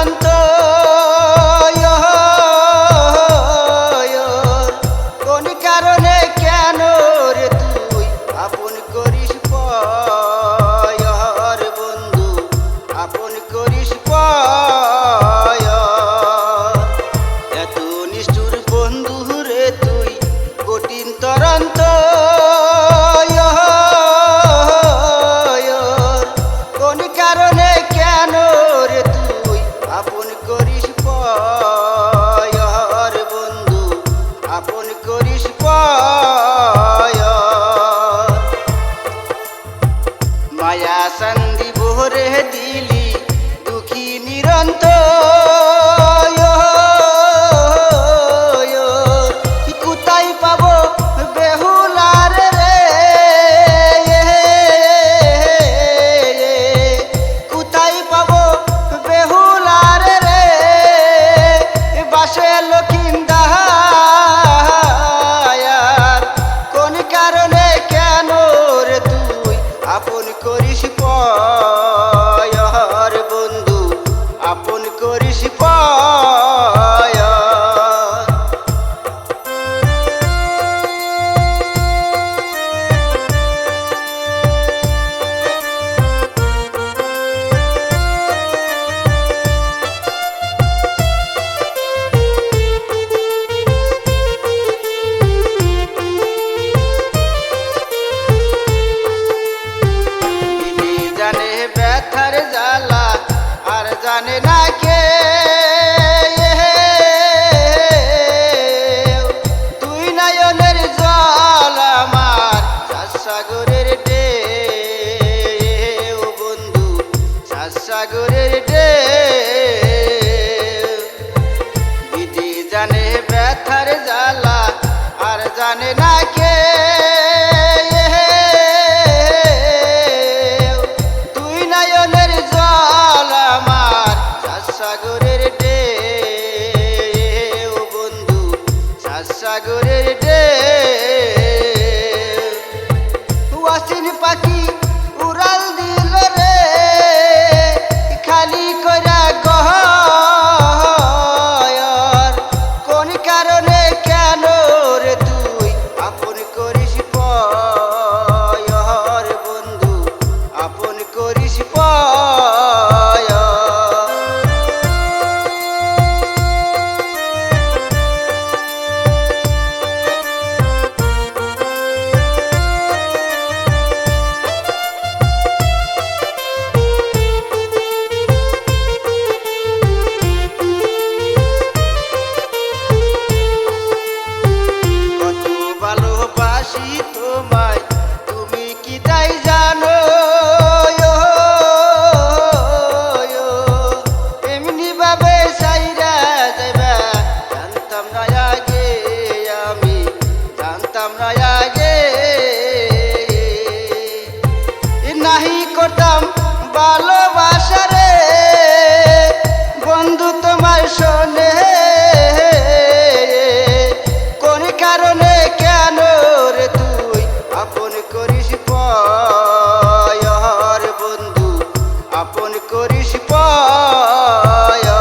প্রান্ত আপন করিস পয়র না কে তুই নয়নের জল আমার সাগরের ডে বন্ধু সাগরের ডে বিধি জানে ব্যথার জ্বালা, আর জানে না কে। ভালোবাসি তোমায়। তুমি কি তাই জানো? এমনি ভাবে সাইরা যাইবা। জানতাম না আগে আমি। জানতাম না আগে। নাহি করতাম ভালোবাসারে বন্ধু তোমার শোনে। করিস পয়া।